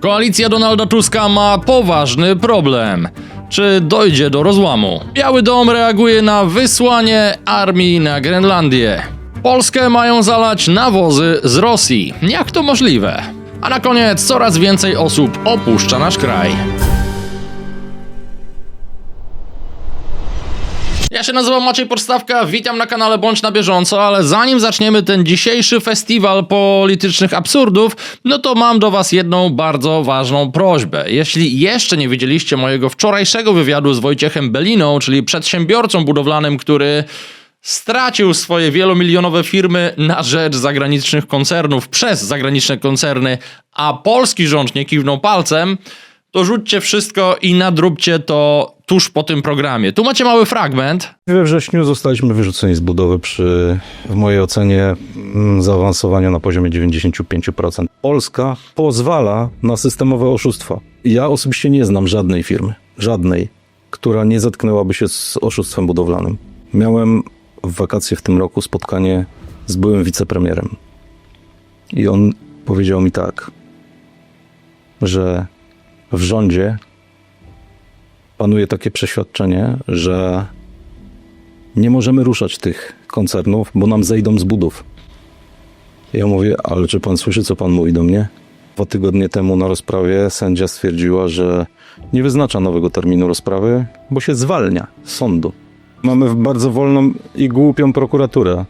Koalicja Donalda Tuska ma poważny problem. Czy dojdzie do rozłamu? Biały Dom reaguje na wysłanie armii na Grenlandię. Polskę mają zalać nawozy z Rosji. Jak to możliwe? A na koniec coraz więcej osób opuszcza nasz kraj. Ja się nazywam Maciej Podstawka, witam na kanale Bądź na bieżąco, ale zanim zaczniemy ten dzisiejszy festiwal politycznych absurdów, no to mam do Was jedną bardzo ważną prośbę. Jeśli jeszcze nie widzieliście mojego wczorajszego wywiadu z Wojciechem Beliną, czyli przedsiębiorcą budowlanym, który stracił swoje wielomilionowe firmy na rzecz zagranicznych koncernów przez zagraniczne koncerny, a polski rząd nie kiwnął palcem, to rzućcie wszystko i nadróbcie to tuż po tym programie. Tu macie mały fragment. We wrześniu zostaliśmy wyrzuceni z budowy przy, w mojej ocenie, mm, zaawansowaniu na poziomie 95%. Polska pozwala na systemowe oszustwa. Ja osobiście nie znam żadnej firmy, żadnej, która nie zetknęłaby się z oszustwem budowlanym. Miałem w wakacje w tym roku spotkanie z byłym wicepremierem. I on powiedział mi tak, że w rządzie panuje takie przeświadczenie, że nie możemy ruszać tych koncernów, bo nam zejdą z budów. Ja mówię, ale czy pan słyszy, co pan mówi do mnie? Dwa tygodnie temu na rozprawie sędzia stwierdziła, że nie wyznacza nowego terminu rozprawy, bo się zwalnia z sądu. Mamy bardzo wolną i głupią prokuraturę.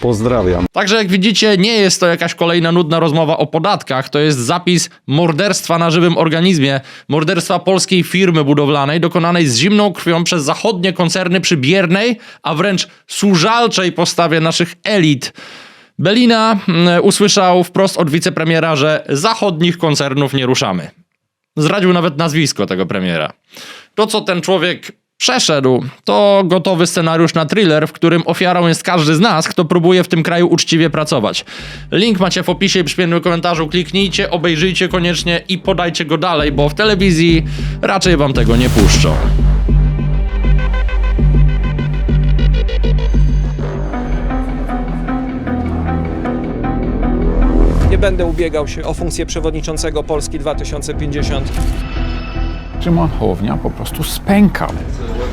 Pozdrawiam. Także jak widzicie, nie jest to jakaś kolejna nudna rozmowa o podatkach, to jest zapis morderstwa na żywym organizmie, morderstwa polskiej firmy budowlanej dokonanej z zimną krwią przez zachodnie koncerny przy biernej, a wręcz służalczej postawie naszych elit. Belina mm, usłyszał wprost od wicepremiera, że zachodnich koncernów nie ruszamy. Zdradził nawet nazwisko tego premiera. To, co ten człowiek przeszedł, to gotowy scenariusz na thriller, w którym ofiarą jest każdy z nas, kto próbuje w tym kraju uczciwie pracować. Link macie w opisie i przypiętym komentarzu. Kliknijcie, obejrzyjcie koniecznie i podajcie go dalej, bo w telewizji raczej wam tego nie puszczą. Nie będę ubiegał się o funkcję przewodniczącego Polski 2050. Hołownia po prostu spękał.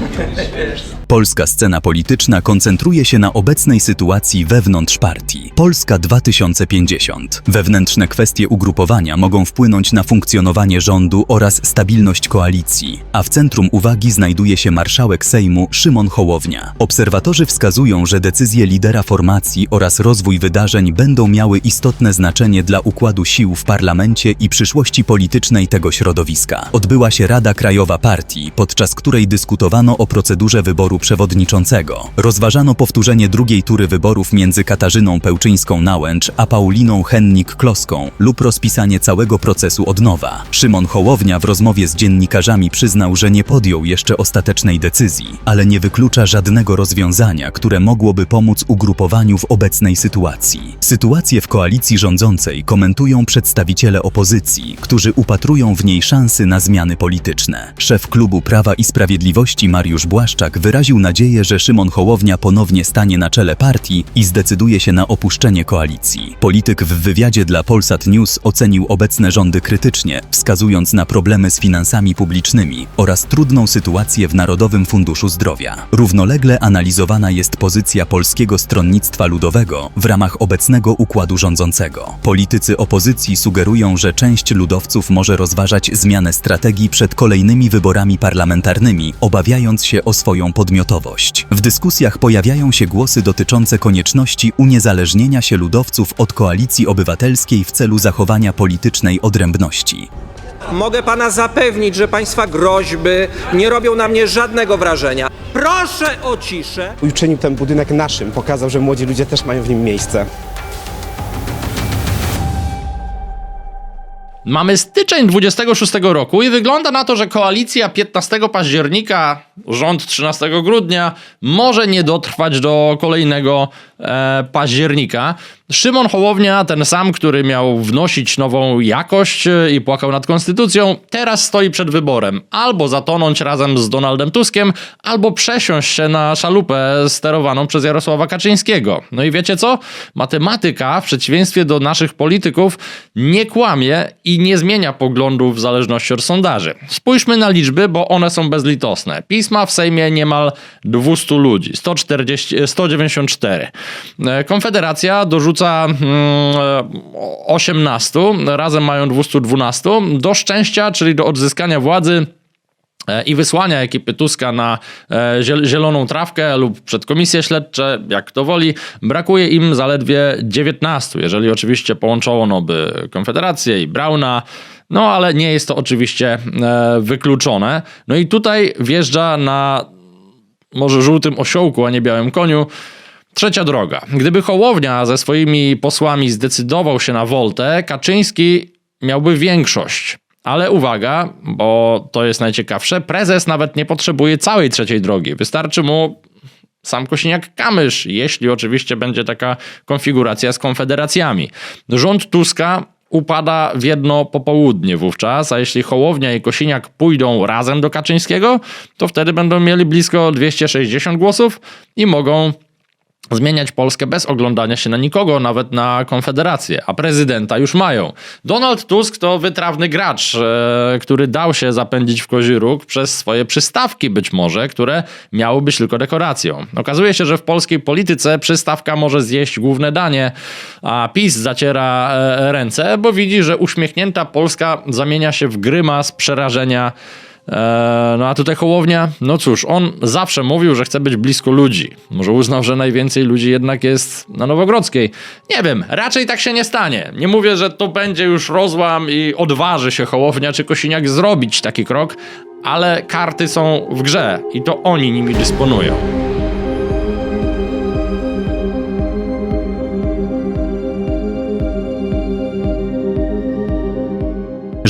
Polska scena polityczna koncentruje się na obecnej sytuacji wewnątrz partii. Polska 2050. Wewnętrzne kwestie ugrupowania mogą wpłynąć na funkcjonowanie rządu oraz stabilność koalicji, a w centrum uwagi znajduje się marszałek Sejmu Szymon Hołownia. Obserwatorzy wskazują, że decyzje lidera formacji oraz rozwój wydarzeń będą miały istotne znaczenie dla układu sił w parlamencie i przyszłości politycznej tego środowiska. Odbyła się Rada Krajowa Partii, podczas której dyskutowano o procedurze wyboru przewodniczącego. Rozważano powtórzenie drugiej tury wyborów między Katarzyną Pełczyńską-Nałęcz a Pauliną Hennik-Kloską lub rozpisanie całego procesu od nowa. Szymon Hołownia w rozmowie z dziennikarzami przyznał, że nie podjął jeszcze ostatecznej decyzji, ale nie wyklucza żadnego rozwiązania, które mogłoby pomóc ugrupowaniu w obecnej sytuacji. Sytuację w koalicji rządzącej komentują przedstawiciele opozycji, którzy upatrują w niej szansy na zmiany polityczne. Szef klubu Prawa i Sprawiedliwości Mariusz Błaszczak wyraził nadzieję, że Szymon Hołownia ponownie stanie na czele partii i zdecyduje się na opuszczenie koalicji. Polityk w wywiadzie dla Polsat News ocenił obecne rządy krytycznie, wskazując na problemy z finansami publicznymi oraz trudną sytuację w Narodowym Funduszu Zdrowia. Równolegle analizowana jest pozycja Polskiego Stronnictwa Ludowego w ramach obecnego układu rządzącego. Politycy opozycji sugerują, że część ludowców może rozważać zmianę strategii przed kolejnymi wyborami parlamentarnymi, obawiając się o swoją podmiotowość. W dyskusjach pojawiają się głosy dotyczące konieczności uniezależnienia się ludowców od koalicji obywatelskiej w celu zachowania politycznej odrębności. Mogę pana zapewnić, że państwa groźby nie robią na mnie żadnego wrażenia. Proszę o ciszę. uczynił ten budynek naszym, pokazał, że młodzi ludzie też mają w nim miejsce. Mamy styczeń 26 roku i wygląda na to, że koalicja 15 października, rząd 13 grudnia może nie dotrwać do kolejnego października. Szymon Hołownia, ten sam, który miał wnosić nową jakość e, i płakał nad konstytucją, teraz stoi przed wyborem. Albo zatonąć razem z Donaldem Tuskiem, albo przesiąść się na szalupę sterowaną przez Jarosława Kaczyńskiego. No i wiecie co? Matematyka, w przeciwieństwie do naszych polityków, nie kłamie i nie zmienia poglądów w zależności od sondaży. Spójrzmy na liczby, bo one są bezlitosne. Pisma w Sejmie niemal 200 ludzi, 140, 194. E, Konfederacja dorzuca mm, e, 18, razem mają 212. Do szczęścia, czyli do odzyskania władzy, e, i wysłania ekipy Tuska na ziel- zieloną trawkę lub przed komisje śledcze, jak to woli, brakuje im zaledwie 19, jeżeli oczywiście połączono by Konfederację i Brauna, no ale nie jest to oczywiście wykluczone. No i tutaj wjeżdża na może żółtym osiołku, a nie białym koniu. Trzecia droga. Gdyby Hołownia ze swoimi posłami zdecydował się na woltę, Kaczyński miałby większość. Ale uwaga, bo to jest najciekawsze, prezes nawet nie potrzebuje całej trzeciej drogi. Wystarczy mu sam Kosiniak-Kamysz, jeśli oczywiście będzie taka konfiguracja z konfederacjami. Rząd Tuska upada w jedno popołudnie wówczas, a jeśli Hołownia i Kosiniak pójdą razem do Kaczyńskiego, to wtedy będą mieli blisko 260 głosów i mogą zmieniać Polskę bez oglądania się na nikogo, nawet na Konfederację, a prezydenta już mają. Donald Tusk to wytrawny gracz, e, który dał się zapędzić w kozi róg przez swoje przystawki być może, które miały być tylko dekoracją. Okazuje się, że w polskiej polityce przystawka może zjeść główne danie, a PiS zaciera e, ręce, bo widzi, że uśmiechnięta Polska zamienia się w grymas przerażenia no a tutaj Hołownia, no cóż, on zawsze mówił, że chce być blisko ludzi. Może uznał, że najwięcej ludzi jednak jest na Nowogrodzkiej. Nie wiem, raczej tak się nie stanie. Nie mówię, że to będzie już rozłam i odważy się Hołownia czy Kosiniak zrobić taki krok, ale karty są w grze i to oni nimi dysponują.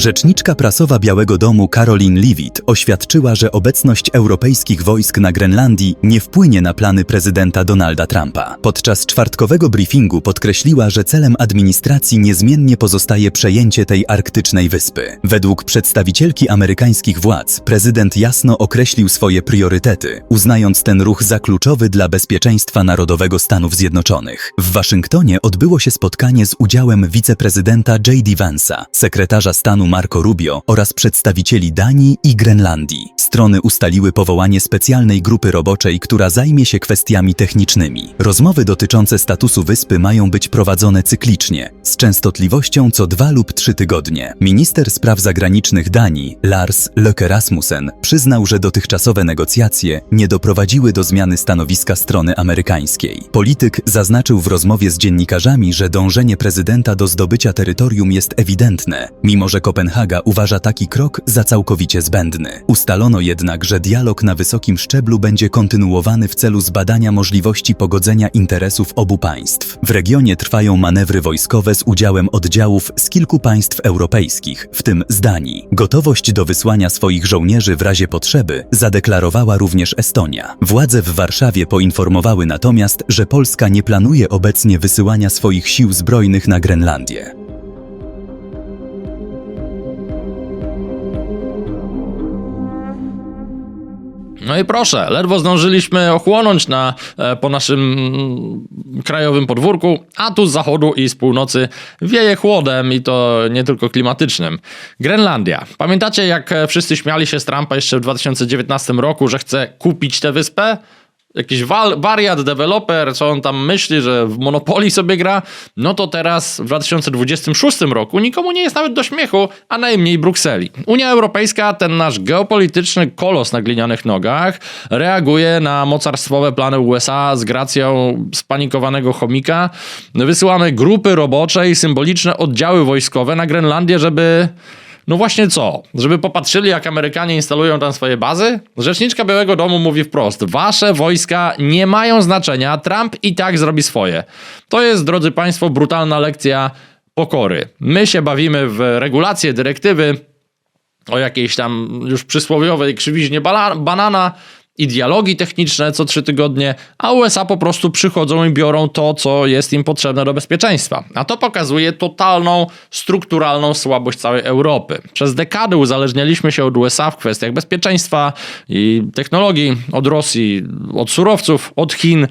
Rzeczniczka prasowa Białego Domu Caroline Leavitt oświadczyła, że obecność europejskich wojsk na Grenlandii nie wpłynie na plany prezydenta Donalda Trumpa. Podczas czwartkowego briefingu podkreśliła, że celem administracji niezmiennie pozostaje przejęcie tej arktycznej wyspy. Według przedstawicielki amerykańskich władz prezydent jasno określił swoje priorytety, uznając ten ruch za kluczowy dla bezpieczeństwa narodowego Stanów Zjednoczonych. W Waszyngtonie odbyło się spotkanie z udziałem wiceprezydenta J.D. Vance'a, sekretarza stanu Marco Rubio oraz przedstawicieli Danii i Grenlandii. Strony ustaliły powołanie specjalnej grupy roboczej, która zajmie się kwestiami technicznymi. Rozmowy dotyczące statusu wyspy mają być prowadzone cyklicznie, z częstotliwością co dwa lub trzy tygodnie. Minister spraw zagranicznych Danii, Lars Løkke Rasmussen, przyznał, że dotychczasowe negocjacje nie doprowadziły do zmiany stanowiska strony amerykańskiej. Polityk zaznaczył w rozmowie z dziennikarzami, że dążenie prezydenta do zdobycia terytorium jest ewidentne, mimo że Kopenhaga uważa taki krok za całkowicie zbędny. Ustalono jednak, że dialog na wysokim szczeblu będzie kontynuowany w celu zbadania możliwości pogodzenia interesów obu państw. W regionie trwają manewry wojskowe z udziałem oddziałów z kilku państw europejskich, w tym z Danii. Gotowość do wysłania swoich żołnierzy w razie potrzeby zadeklarowała również Estonia. Władze w Warszawie poinformowały natomiast, że Polska nie planuje obecnie wysyłania swoich sił zbrojnych na Grenlandię. No i proszę, ledwo zdążyliśmy ochłonąć na, e, po naszym mm, krajowym podwórku, a tu z zachodu i z północy wieje chłodem i to nie tylko klimatycznym. Grenlandia. Pamiętacie jak e, wszyscy śmiali się z Trumpa jeszcze w 2019 roku, że chce kupić tę wyspę? Jakiś wariat, deweloper, co on tam myśli, że w Monopolii sobie gra, no to teraz w 2026 roku nikomu nie jest nawet do śmiechu, a najmniej Brukseli. Unia Europejska, ten nasz geopolityczny kolos na glinianych nogach, reaguje na mocarstwowe plany USA z gracją spanikowanego chomika. Wysyłamy grupy robocze i symboliczne oddziały wojskowe na Grenlandię, żeby no właśnie co? Żeby popatrzyli, jak Amerykanie instalują tam swoje bazy? Rzeczniczka Białego Domu mówi wprost: Wasze wojska nie mają znaczenia, Trump i tak zrobi swoje. To jest, drodzy Państwo, brutalna lekcja pokory. My się bawimy w regulacje, dyrektywy o jakiejś tam już przysłowiowej krzywiźnie banana, i dialogi techniczne co trzy tygodnie, a USA po prostu przychodzą i biorą to, co jest im potrzebne do bezpieczeństwa. A to pokazuje totalną, strukturalną słabość całej Europy. Przez dekady uzależnialiśmy się od USA w kwestiach bezpieczeństwa i technologii, od Rosji, od surowców, od Chin,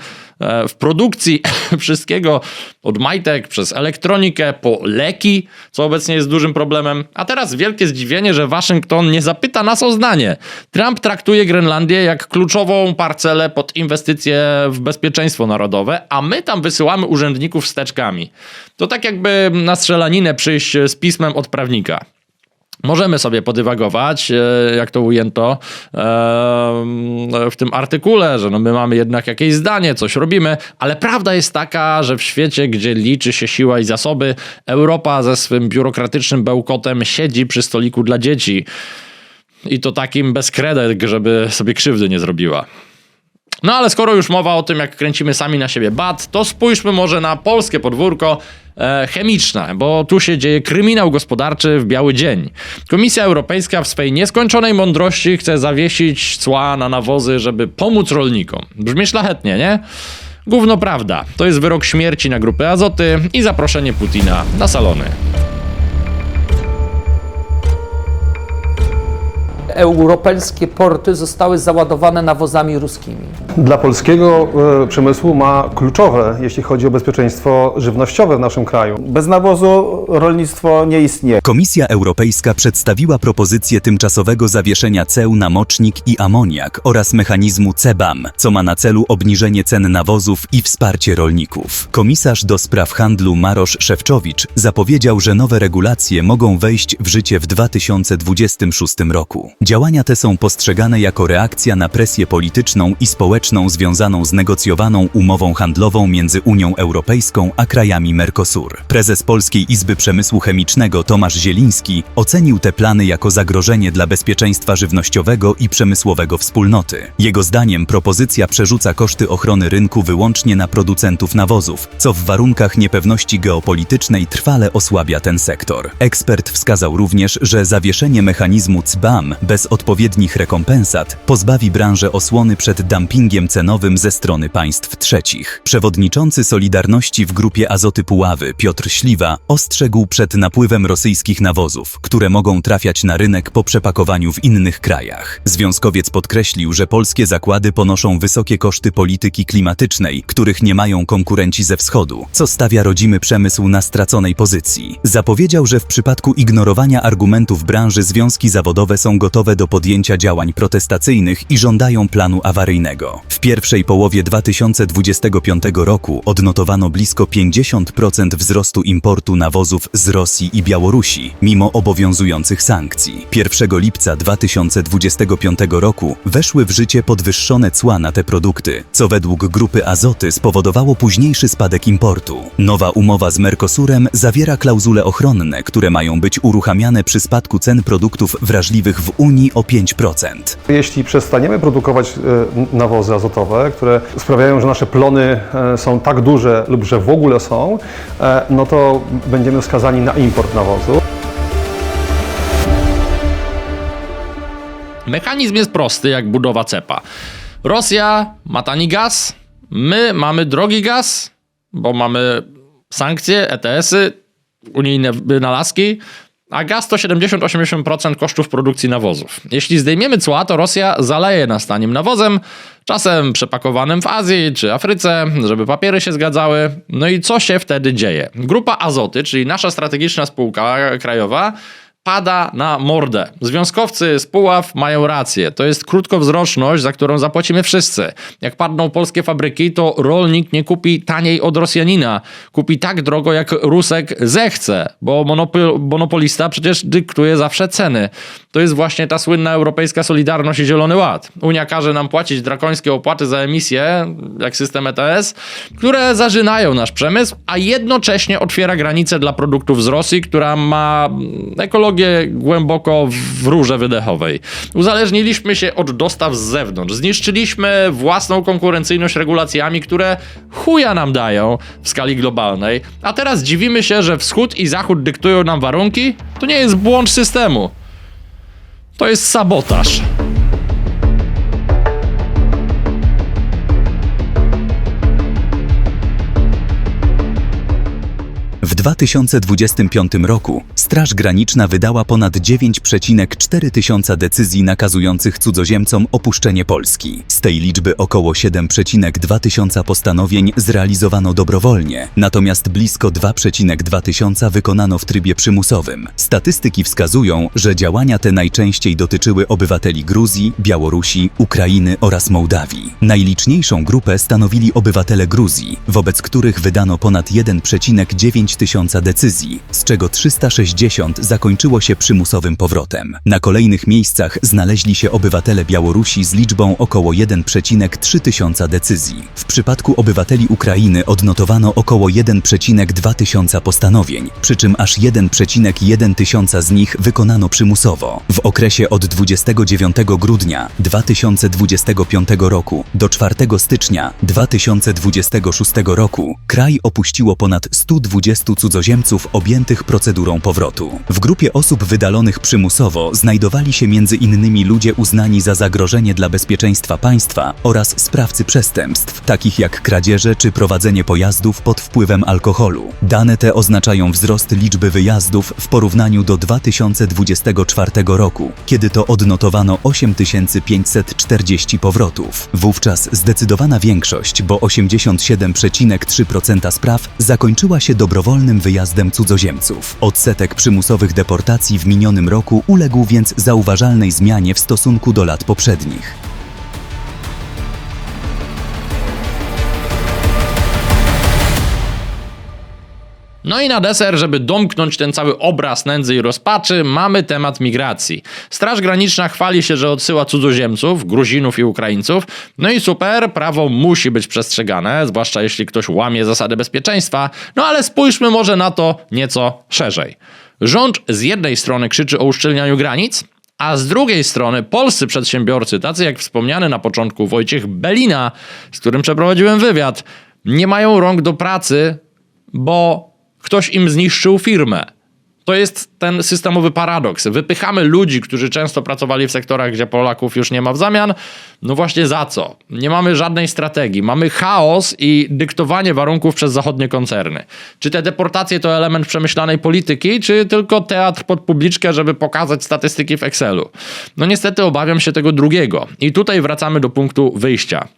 w produkcji wszystkiego, od majtek przez elektronikę po leki, co obecnie jest dużym problemem. A teraz wielkie zdziwienie, że Waszyngton nie zapyta nas o zdanie. Trump traktuje Grenlandię jak kluczową parcelę pod inwestycje w bezpieczeństwo narodowe, a my tam wysyłamy urzędników wsteczkami. To tak jakby na strzelaninę przyjść z pismem od prawnika. Możemy sobie podywagować, e, jak to ujęto e, w tym artykule, że no my mamy jednak jakieś zdanie, coś robimy, ale prawda jest taka, że w świecie, gdzie liczy się siła i zasoby, Europa ze swym biurokratycznym bełkotem siedzi przy stoliku dla dzieci. I to takim bez kredek, żeby sobie krzywdy nie zrobiła. No ale skoro już mowa o tym, jak kręcimy sami na siebie bat, to spójrzmy może na polskie podwórko e, chemiczne, bo tu się dzieje kryminał gospodarczy w biały dzień. Komisja Europejska w swej nieskończonej mądrości chce zawiesić cła na nawozy, żeby pomóc rolnikom. Brzmi szlachetnie, nie? Gówno prawda. To jest wyrok śmierci na grupę Azoty i zaproszenie Putina na salony. Europejskie porty zostały załadowane nawozami ruskimi. Dla polskiego e, przemysłu ma kluczowe, jeśli chodzi o bezpieczeństwo żywnościowe w naszym kraju. Bez nawozu rolnictwo nie istnieje. Komisja Europejska przedstawiła propozycję tymczasowego zawieszenia ceł na mocznik i amoniak oraz mechanizmu CBAM, co ma na celu obniżenie cen nawozów i wsparcie rolników. Komisarz do spraw handlu Marosz Szewczowicz zapowiedział, że nowe regulacje mogą wejść w życie w 2026 roku. Działania te są postrzegane jako reakcja na presję polityczną i społeczną związaną z negocjowaną umową handlową między Unią Europejską a krajami Mercosur. Prezes Polskiej Izby Przemysłu Chemicznego Tomasz Zieliński ocenił te plany jako zagrożenie dla bezpieczeństwa żywnościowego i przemysłowego wspólnoty. Jego zdaniem propozycja przerzuca koszty ochrony rynku wyłącznie na producentów nawozów, co w warunkach niepewności geopolitycznej trwale osłabia ten sektor. Ekspert wskazał również, że zawieszenie mechanizmu CBAM bez odpowiednich rekompensat pozbawi branżę osłony przed dumpingiem cenowym ze strony państw trzecich. Przewodniczący Solidarności w grupie Azoty Puławy Piotr Śliwa ostrzegł przed napływem rosyjskich nawozów, które mogą trafiać na rynek po przepakowaniu w innych krajach. Związkowiec podkreślił, że polskie zakłady ponoszą wysokie koszty polityki klimatycznej, których nie mają konkurenci ze wschodu, co stawia rodzimy przemysł na straconej pozycji. Zapowiedział, że w przypadku ignorowania argumentów branży związki zawodowe są gotowe do podjęcia działań protestacyjnych i żądają planu awaryjnego. W pierwszej połowie 2025 roku odnotowano blisko 50% wzrostu importu nawozów z Rosji i Białorusi, mimo obowiązujących sankcji. 1 lipca 2025 roku weszły w życie podwyższone cła na te produkty, co według grupy Azoty spowodowało późniejszy spadek importu. Nowa umowa z Mercosurem zawiera klauzule ochronne, które mają być uruchamiane przy spadku cen produktów wrażliwych w Unii o 5%. Jeśli przestaniemy produkować e, nawozy azotowe, które sprawiają, że nasze plony e, są tak duże lub że w ogóle są, e, no to będziemy skazani na import nawozu. Mechanizm jest prosty, jak budowa cepa. Rosja ma tani gaz, my mamy drogi gaz, bo mamy sankcje, ETS-y, unijne wynalazki, a gaz to 70-80% kosztów produkcji nawozów. Jeśli zdejmiemy cła, to Rosja zaleje nas tanim nawozem, czasem przepakowanym w Azji czy Afryce, żeby papiery się zgadzały. No i co się wtedy dzieje? Grupa Azoty, czyli nasza strategiczna spółka krajowa, pada na mordę. Związkowcy z Puław mają rację. To jest krótkowzroczność, za którą zapłacimy wszyscy. Jak padną polskie fabryki, to rolnik nie kupi taniej od Rosjanina. Kupi tak drogo, jak Rusek zechce, bo monopol, monopolista przecież dyktuje zawsze ceny. To jest właśnie ta słynna europejska solidarność i zielony ład. Unia każe nam płacić drakońskie opłaty za emisję, jak system ETS, które zażynają nasz przemysł, a jednocześnie otwiera granice dla produktów z Rosji, która ma ekologię głęboko w rurze wydechowej. Uzależniliśmy się od dostaw z zewnątrz. Zniszczyliśmy własną konkurencyjność regulacjami, które chuja nam dają w skali globalnej. A teraz dziwimy się, że wschód i zachód dyktują nam warunki? To nie jest błąd systemu. To jest sabotaż. 2025 roku Straż Graniczna wydała ponad 9,4 tysiąca decyzji nakazujących cudzoziemcom opuszczenie Polski. Z tej liczby około 7,2 tysiąca postanowień zrealizowano dobrowolnie, natomiast blisko 2,2 tysiąca wykonano w trybie przymusowym. Statystyki wskazują, że działania te najczęściej dotyczyły obywateli Gruzji, Białorusi, Ukrainy oraz Mołdawii. Najliczniejszą grupę stanowili obywatele Gruzji, wobec których wydano ponad 1,9 tysiąca decyzji, z czego 360 zakończyło się przymusowym powrotem. Na kolejnych miejscach znaleźli się obywatele Białorusi z liczbą około 1,3 tysiąca decyzji. W przypadku obywateli Ukrainy odnotowano około 1,2 tysiąca postanowień, przy czym aż 1,1 tysiąca z nich wykonano przymusowo. W okresie od 29 grudnia 2025 roku do 4 stycznia 2026 roku kraj opuściło ponad 120 cudzoziemców objętych procedurą powrotu. W grupie osób wydalonych przymusowo znajdowali się innymi ludzie uznani za zagrożenie dla bezpieczeństwa państwa oraz sprawcy przestępstw, takich jak kradzieże czy prowadzenie pojazdów pod wpływem alkoholu. Dane te oznaczają wzrost liczby wyjazdów w porównaniu do 2024 roku, kiedy to odnotowano 8540 powrotów. Wówczas zdecydowana większość, bo 87,3% spraw zakończyła się dobrowolnym wyjazdem cudzoziemców. Odsetek przymusowych deportacji w minionym roku uległ więc zauważalnej zmianie w stosunku do lat poprzednich. No i na deser, żeby domknąć ten cały obraz nędzy i rozpaczy, mamy temat migracji. Straż Graniczna chwali się, że odsyła cudzoziemców, Gruzinów i Ukraińców. No i super, prawo musi być przestrzegane, zwłaszcza jeśli ktoś łamie zasady bezpieczeństwa. No ale spójrzmy może na to nieco szerzej. Rząd z jednej strony krzyczy o uszczelnianiu granic, a z drugiej strony polscy przedsiębiorcy, tacy jak wspomniany na początku Wojciech Belina, z którym przeprowadziłem wywiad, nie mają rąk do pracy, bo ktoś im zniszczył firmę. To jest ten systemowy paradoks. Wypychamy ludzi, którzy często pracowali w sektorach, gdzie Polaków już nie ma w zamian. No właśnie za co? Nie mamy żadnej strategii. Mamy chaos i dyktowanie warunków przez zachodnie koncerny. Czy te deportacje to element przemyślanej polityki, czy tylko teatr pod publiczkę, żeby pokazać statystyki w Excelu? No niestety obawiam się tego drugiego. I tutaj wracamy do punktu wyjścia.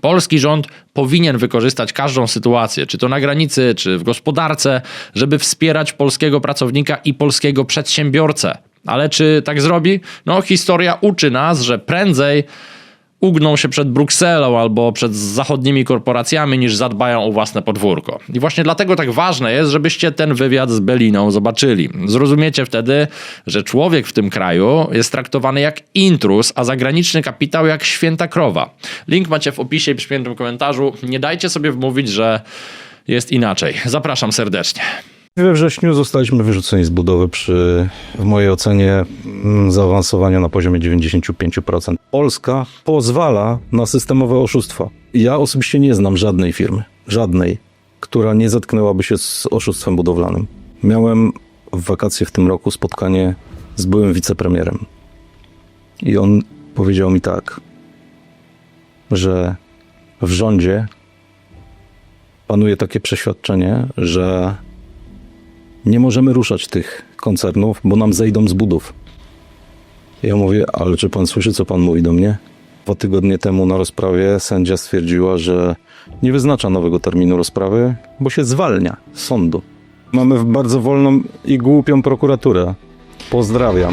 Polski rząd powinien wykorzystać każdą sytuację, czy to na granicy, czy w gospodarce, żeby wspierać polskiego pracownika i polskiego przedsiębiorcę. Ale czy tak zrobi? No, historia uczy nas, że prędzej ugną się przed Brukselą albo przed zachodnimi korporacjami, niż zadbają o własne podwórko. I właśnie dlatego tak ważne jest, żebyście ten wywiad z Beliną zobaczyli. Zrozumiecie wtedy, że człowiek w tym kraju jest traktowany jak intrus, a zagraniczny kapitał jak święta krowa. Link macie w opisie i przypiętym komentarzu. Nie dajcie sobie wmówić, że jest inaczej. Zapraszam serdecznie. We wrześniu zostaliśmy wyrzuceni z budowy przy, w mojej ocenie, mm, zaawansowaniu na poziomie 95%. Polska pozwala na systemowe oszustwa. Ja osobiście nie znam żadnej firmy, żadnej, która nie zetknęłaby się z oszustwem budowlanym. Miałem w wakacje w tym roku spotkanie z byłym wicepremierem. I on powiedział mi tak, że w rządzie panuje takie przeświadczenie, że nie możemy ruszać tych koncernów, bo nam zejdą z budów. Ja mówię, ale czy pan słyszy, co pan mówi do mnie? Dwa tygodnie temu na rozprawie sędzia stwierdziła, że nie wyznacza nowego terminu rozprawy, bo się zwalnia z sądu. Mamy bardzo wolną i głupią prokuraturę. Pozdrawiam.